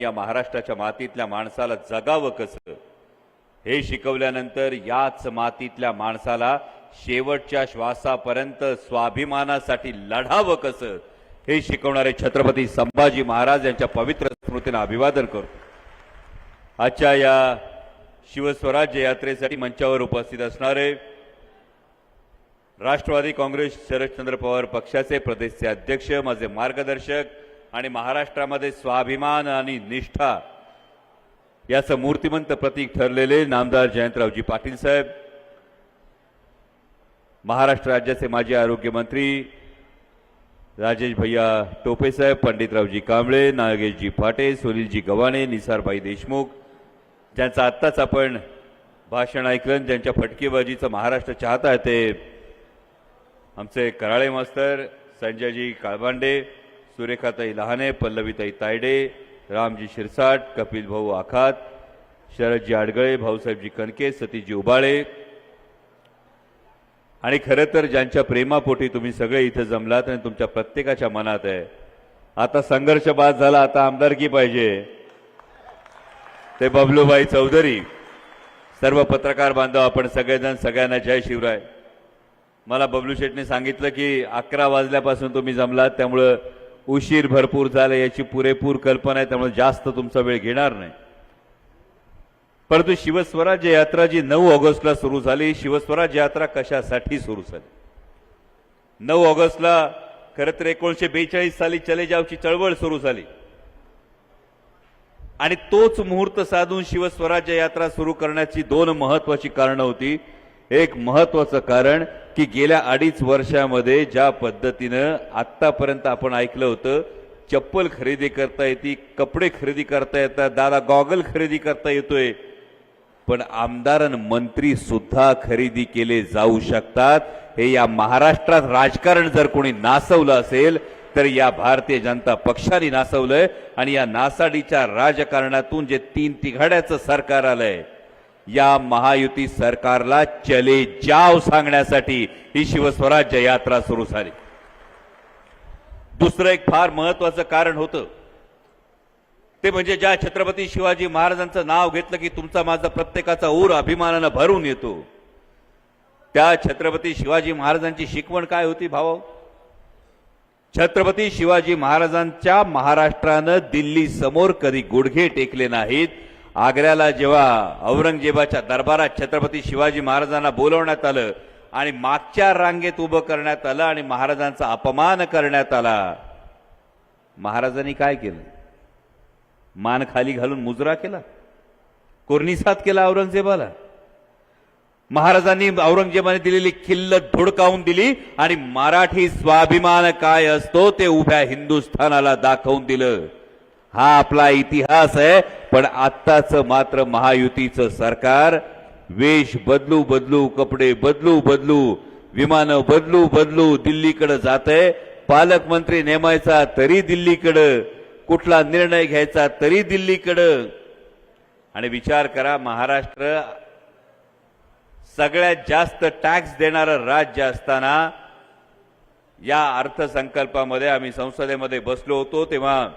या महाराष्ट्राच्या मातीतल्या माणसाला जगावं कसं? हे शिकवल्यानंतर याच मातीतल्या माणसाला शेवटच्या श्वासापर्यंत स्वाभिमानासाठी लढावं कसं? हे शिकवणारे छत्रपती संभाजी महाराज यांच्या पवित्र स्मृतीनं अभिवादन करतो. आजच्या या शिवस्वराज्य यात्रेसाठी मंचावर उपस्थित असणारे राष्ट्रवादी काँग्रेस शरदचंद्र पवार पक्षाचे प्रदेशचे अध्यक्ष माझे मार्गदर्शक आणि महाराष्ट्रामध्ये स्वाभिमान आणि निष्ठा याचं मूर्तिमंत प्रतीक ठरलेले नामदार जयंतरावजी पाटील साहेब महाराष्ट्र राज्याचे माजी आरोग्यमंत्री राजेश भैया टोपे साहेब पंडितरावजी कांबळे नागेशजी फाटे सुनीलजी गव्हाणे निसारबाई देशमुख ज्यांचं आत्ताच आपण भाषण ऐकलं ज्यांच्या फटकेबाजीचं महाराष्ट्र चाहत आहे ते आमचे कराळे मास्तर संजयजी काळबांडे सुरेखाताई लहाने पल्लवीताई तायडे रामजी शिरसाट कपिल भाऊ आखात शरदजी आडगळे भाऊसाहेबजी कणके सतीशजी उबाळे. आणि खरं तर ज्यांच्या प्रेमापोटी तुम्ही सगळे इथं जमलात आणि तुमच्या प्रत्येकाच्या मनात आहे. आता संघर्ष बाद झाला आता आमदारकी पाहिजे? ते बबलूभाई चौधरी. सर्व पत्रकार बांधव आपण सगळेजण सगळ्यांना जय शिवराय. मला बबलू शेटने सांगितलं की अकरा वाजल्यापासून तुम्ही जमलात त्यामुळं उशीर भरपूर झाला याची पुरेपूर कल्पना आहे त्यामुळे जास्त तुमचा वेळ घेणार नाही. परंतु शिवस्वराज्य यात्रा जी नऊ ऑगस्टला सुरू झाली शिवस्वराज्य यात्रा कशासाठी सुरू झाली? नऊ ऑगस्टला खरं तर एकोणीशे बेचाळीस साली चले जावची चळवळ सुरू झाली. आणि तोच मुहूर्त साधून शिवस्वराज्य यात्रा सुरू करण्याची दोन महत्वाची कारणं होती. एक महत्वाचं कारण की गेल्या अडीच वर्षामध्ये ज्या पद्धतीनं आत्तापर्यंत आपण ऐकलं होतं चप्पल खरेदी करता येते कपडे खरेदी करता येतात दादा गॉगल खरेदी करता येतोय पण आमदार आणि मंत्री सुद्धा खरेदी केले जाऊ शकतात. हे या महाराष्ट्रात राजकारण जर कोणी नासवलं असेल तर या भारतीय जनता पक्षाने नासवलंय. आणि या नासाडीच्या राजकारणातून जे तीन तिघाड्याचं सरकार आलंय या महायुती सरकारला चले जाव सांगण्यासाठी ही शिवस्वराज्य यात्रा सुरू झाली. दुसरं एक फार महत्वाचं कारण होतं. ते म्हणजे ज्या छत्रपती शिवाजी महाराजांचं नाव घेतलं की तुमचा माझा प्रत्येकाचा ऊर अभिमानानं भरून येतो. त्या छत्रपती शिवाजी महाराजांची शिकवण काय होती भाऊ छत्रपती शिवाजी महाराजांच्या महाराष्ट्रानं दिल्ली समोर कधी गुडघे टेकले नाहीत आग्र्याला जेव्हा औरंगजेबाच्या दरबारात छत्रपती शिवाजी महाराजांना बोलवण्यात आलं आणि मागच्या रांगेत उभं करण्यात आलं आणि महाराजांचा अपमान करण्यात आला महाराजांनी काय केलं? मान खाली घालून मुजरा केला? कोर्निसात केला औरंगजेबाला? महाराजांनी औरंगजेबाने दिलेली खिल्लत धुडकावून दिली आणि मराठी स्वाभिमान काय असतो ते उभ्या हिंदुस्थानाला दाखवून दिलं. हा आपला इतिहास आहे पण आत्ताचं मात्र महायुतीचं सरकार वेश बदलू बदलू कपडे बदलू बदलू विमानं बदलू बदलू दिल्लीकडे जात आहे पालकमंत्री नेमायचा तरी दिल्लीकडं कुठला निर्णय घ्यायचा तरी दिल्लीकडं. आणि विचार करा महाराष्ट्र सगळ्यात जास्त टॅक्स देणारं राज्य असताना या अर्थसंकल्पामध्ये आम्ही संसदेमध्ये बसलो होतो तेव्हा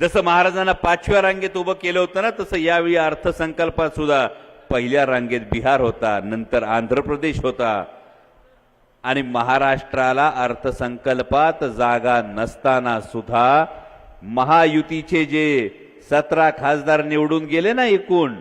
जसं महाराजांना पाचव्या रांगेत उभं केलं होतं ना तसं यावेळी अर्थसंकल्पात सुद्धा पहिल्या रांगेत बिहार होता नंतर आंध्र प्रदेश होता. आणि महाराष्ट्राला अर्थसंकल्पात जागा नसताना सुद्धा महायुतीचे जे सतरा खासदार निवडून गेले ना एकूण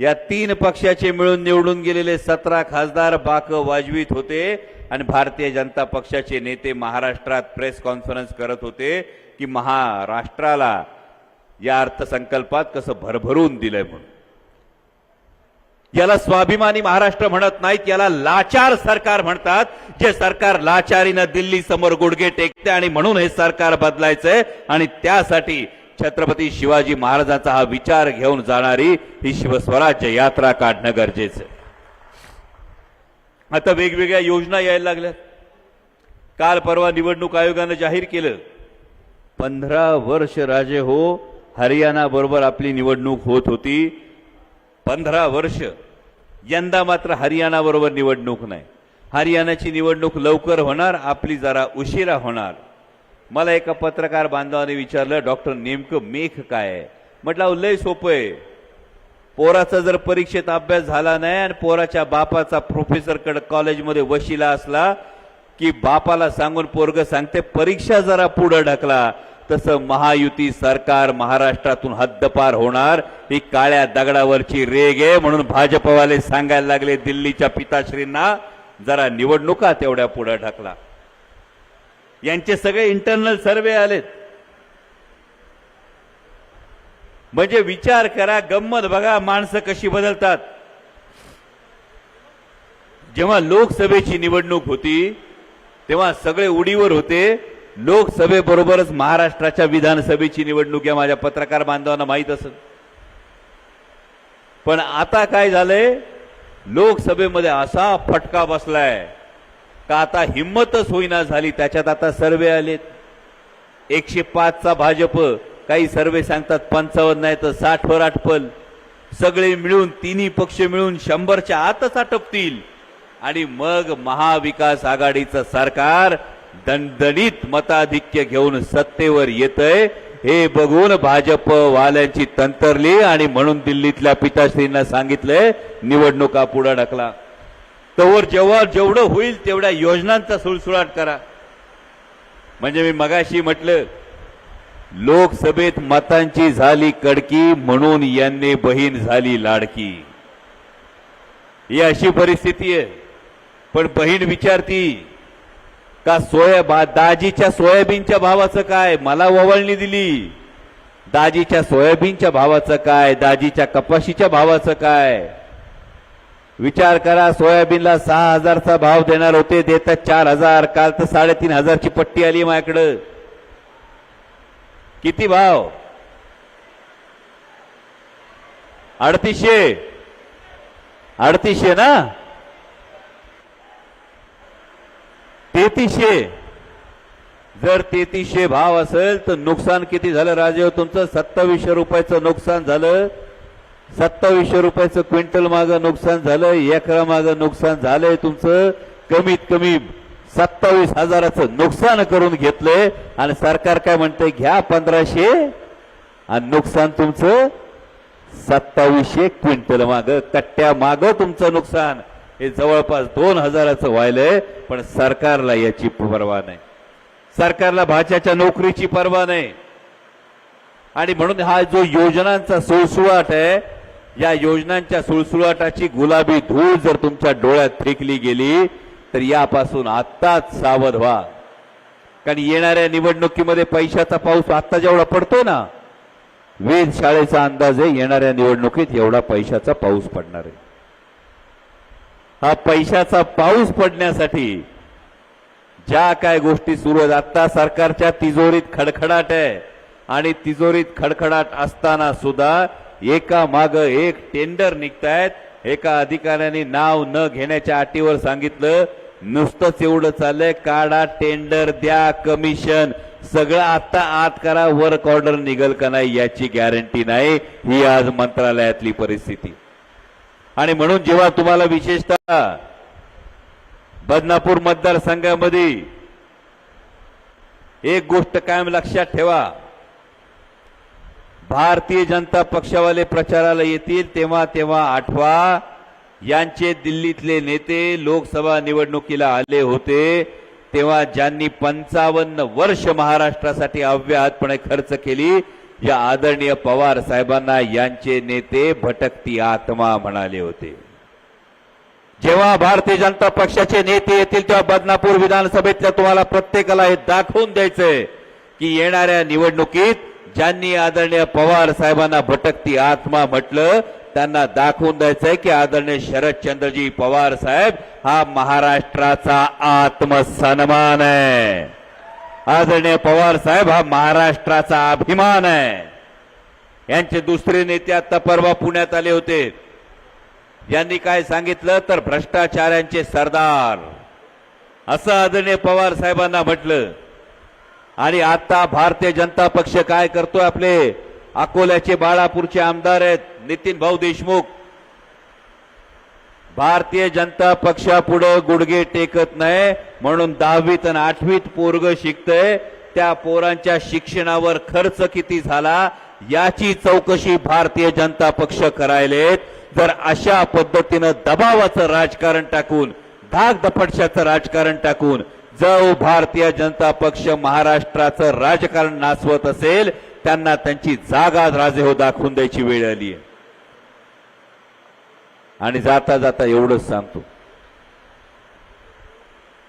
या तीन पक्षाचे मिळून निवडून गेलेले सतरा खासदार बाक वाजवीत होते. आणि भारतीय जनता पक्षाचे नेते महाराष्ट्रात प्रेस कॉन्फरन्स करत होते की महाराष्ट्राला या अर्थसंकल्पात कसं भरभरून दिलंय म्हणून याला स्वाभिमानी महाराष्ट्र म्हणत नाहीत याला लाचार सरकार म्हणतात जे सरकार लाचारीनं दिल्ली समोर गुडघे टेकते आणि म्हणून हे सरकार बदलायचंय आणि त्यासाठी छत्रपती शिवाजी महाराजांचा हा विचार घेऊन जाणारी ही शिवस्वराज्य यात्रा काढणं गरजेचं आहे. आता वेगवेगळ्या योजना यायला लागल्यात. काल परवा निवडणूक आयोगानं जाहीर केलं पंधरा वर्ष राजे हो हरियाणा बरोबर आपली निवडणूक होत होती. पंधरा वर्ष यंदा मात्र हरियाणा बरोबर निवडणूक नाही. हरियाणाची निवडणूक लवकर होणार आपली जरा उशिरा होणार. मला एका पत्रकार बांधवाने विचारलं डॉक्टर नेमकं मेख काय म्हटलं लय सोपं आहे. पोराचा जर परीक्षेत अभ्यास झाला नाही आणि पोराच्या बापाचा प्रोफेसरकडे कॉलेजमध्ये वशिला असला की बापाला सांगून पोरग सांगते परीक्षा जरा पुढे ढकला. तसं महायुती सरकार महाराष्ट्रातून हद्दपार होणार. ही काळ्या दगडावरची रेग आहे म्हणून भाजपवाले सांगायला लागले दिल्लीच्या पिताश्रींना जरा निवडणुका तेवढ्या पुढे ढकला. यांचे सगळे इंटरनल सर्वे आलेत. म्हणजे विचार करा गंमत बघा माणसं कशी बदलतात. जेव्हा लोकसभेची निवडणूक होती तेव्हा सगळे उडीवर होते. लोकसभेबरोबरच महाराष्ट्राच्या विधानसभेची निवडणूक या माझ्या पत्रकार बांधवांना माहीत असत पण आता काय झालंय? लोकसभेमध्ये असा फटका बसलाय का आता हिंमतच होईना झाली. त्याच्यात आता सर्वे आलेत. एकशे पाचचा भाजप काही सर्वे सांगतात पंचावन्न नाही तर साठ वर आटपल. सगळे मिळून तिन्ही पक्ष मिळून शंभरच्या आतच आटपतील. आणि मग महाविकास आघाडीचं सरकार दणदणीत मताधिक्य घेऊन सत्तेवर येतंय. हे बघून भाजप वाल्यांची तंतरली आणि म्हणून दिल्लीतल्या पिताश्रींना सांगितलंय निवडणुका पुढे ढकला. तोवर जेव्हा जेवढं होईल तेवढ्या योजनांचा सुळसुळाट करा. म्हणजे मी मगाशी म्हटलं लोकसभेत मतांची झाली कडकी म्हणून यांनी बहीण झाली लाडकी. ही अशी परिस्थिती आहे. पण बहीण विचारती का सोया दाजीच्या सोयाबीनच्या भावाचं काय? मला ववळणी दिली. दाजीच्या सोयाबीनच्या भावाचं काय? दाजीच्या कपाशीच्या भावाचं काय? विचार करा सोयाबीनला सहा हजारचा भाव देणार होते देतात चार हजार काल तर साडेतीन हजारची पट्टी आली माझ्याकडं. किती भाव? अडतीसशे. अडतीसशे ना? तेहतीसशे. जर तेहतीसशे भाव असेल तर नुकसान किती झालं राजे तुमचं सत्तावीसशे रुपयाचं नुकसान झालं. सत्तावीसशे रुपयाचं क्विंटल मागं नुकसान झालं. एकरा मागं नुकसान झालंय तुमचं. कमीत कमी सत्तावीस हजाराचं नुकसान करून घेतलंय. आणि सरकार काय म्हणतंय? घ्या पंधराशे. आणि नुकसान तुमचं सत्तावीसशे क्विंटल माग कट्ट्या माग तुमचं नुकसान. हे जवळपास दोन हजाराचं व्हायलंय पण सरकारला याची परवा नाही. सरकारला भाच्याच्या नोकरीची परवा नाही. आणि म्हणून हा जो योजनांचा सुळसुळाट आहे या योजनांच्या सुळसुळाटाची गुलाबी धूळ जर तुमच्या डोळ्यात फेकली गेली तर यापासून आत्ताच सावध व्हा. कारण येणाऱ्या निवडणुकीमध्ये पैशाचा पाऊस आत्ता जेवढा पडतो ना वेध शाळेचा अंदाज आहे येणाऱ्या निवडणुकीत एवढा पैशाचा पाऊस पडणार आहे. हा पैशाचा पाऊस पडण्यासाठी ज्या काय गोष्टी सुरू आहेत आता सरकारच्या तिजोरीत खडखडाट आहे. आणि तिजोरीत खडखडाट असताना सुद्धा एका माग एक टेंडर निघतायत. एका अधिकाऱ्याने नाव न घेण्याच्या अटीवर सांगितलं नुसतंच एवढं चाललंय. काढा टेंडर द्या कमिशन सगळं आता आत करा वर्क ऑर्डर निघल का नाही याची गॅरंटी नाही. ही आज मंत्रालयातली परिस्थिती. आणि म्हणून जेव्हा तुम्हाला विशेषतः बदनापूर मतदारसंघामध्ये एक गोष्ट कायम लक्षात ठेवा. भारतीय जनता पक्षावाले प्रचाराला येतील तेव्हा तेव्हा आठवा. यांचे दिल्लीतले नेते लोकसभा निवडणुकीला आले होते तेव्हा ज्यांनी पंचावन्न वर्ष महाराष्ट्रासाठी अव्याहतपणे खर्च केली या आदरणीय पवार साहेबांना यांचे नेते भटकती आत्मा म्हणाले होते. जेव्हा भारतीय जनता पक्षाचे नेते येतील तेव्हा बदनापूर विधानसभेतल्या तुम्हाला प्रत्येकाला हे दाखवून द्यायचंय की येणाऱ्या निवडणुकीत ज्यांनी आदरणीय पवार साहेबांना भटकती आत्मा म्हटलं त्यांना दाखवून द्यायचंय की आदरणीय शरदचंद्रजी पवार साहेब हा महाराष्ट्राचा आत्मसन्मान आहे. आदरणीय पवार साहेब हा महाराष्ट्राचा अभिमान आहे. यांचे दुसरे नेते आता परवा पुण्यात आले होते. यांनी काय सांगितलं? तर भ्रष्टाचारांचे सरदार. असं आदरणीय पवार साहेबांना म्हटलं. आणि आता भारतीय जनता पक्ष काय करतोय आपले? अकोल्याचे बाळापूरचे आमदार आहेत नितीन भाऊ देशमुख. भारतीय जनता पक्षापुढे गुडघे टेकत नाही म्हणून दहावीत आणि आठवीत पोरग शिकतय. त्या पोरांच्या शिक्षणावर खर्च किती झाला याची चौकशी भारतीय जनता पक्ष करायलेत जर अशा पद्धतीनं दबावाचं राजकारण टाकून धाक दपटशाचं राजकारण टाकून जो भारतीय जनता पक्ष महाराष्ट्राचं राजकारण नाचवत असेल त्यांना त्यांची जागा राजे हो दाखवून द्यायची वेळ आली आहे. आणि जाता जाता एवढंच सांगतो.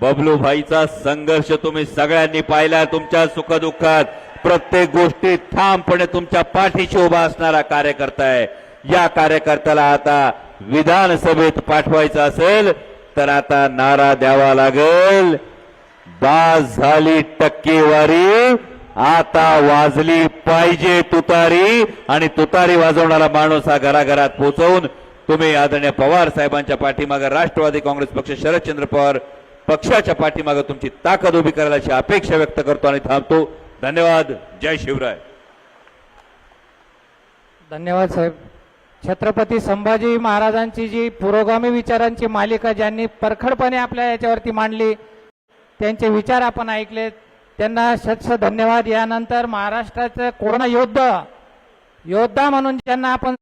बबलू भाईचा संघर्ष तुम्ही सगळ्यांनी पाहिला तुमच्या सुखदुःखात. प्रत्येक गोष्टीत ठामपणे तुमच्या पाठीशी उभा असणारा कार्यकर्ता आहे. या कार्यकर्त्याला आता विधानसभेत पाठवायचं असेल तर आता नारा द्यावा लागेल. बास झाली टक्केवारी. आता वाजली पाहिजे तुतारी आणि तुतारी वाजवणारा माणूस हा घराघरात पोहोचवून तुम्ही आदरणीय पवार साहेबांच्या पाठीमागे राष्ट्रवादी काँग्रेस पक्ष शरदचंद्र पवार पक्षाच्या पाठीमागे तुमची ताकद उभी करायला अशी अपेक्षा व्यक्त करतो आणि थांबतो. धन्यवाद. जय शिवराय. धन्यवाद साहेब. छत्रपती संभाजी महाराजांची जी पुरोगामी विचारांची मालिका ज्यांनी परखडपणे आपल्या याच्यावरती मांडली त्यांचे विचार आपण ऐकलेत. त्यांना शतश धन्यवाद. यानंतर महाराष्ट्राचं कोरोना योद्धा. योद्धा म्हणून ज्यांना आपण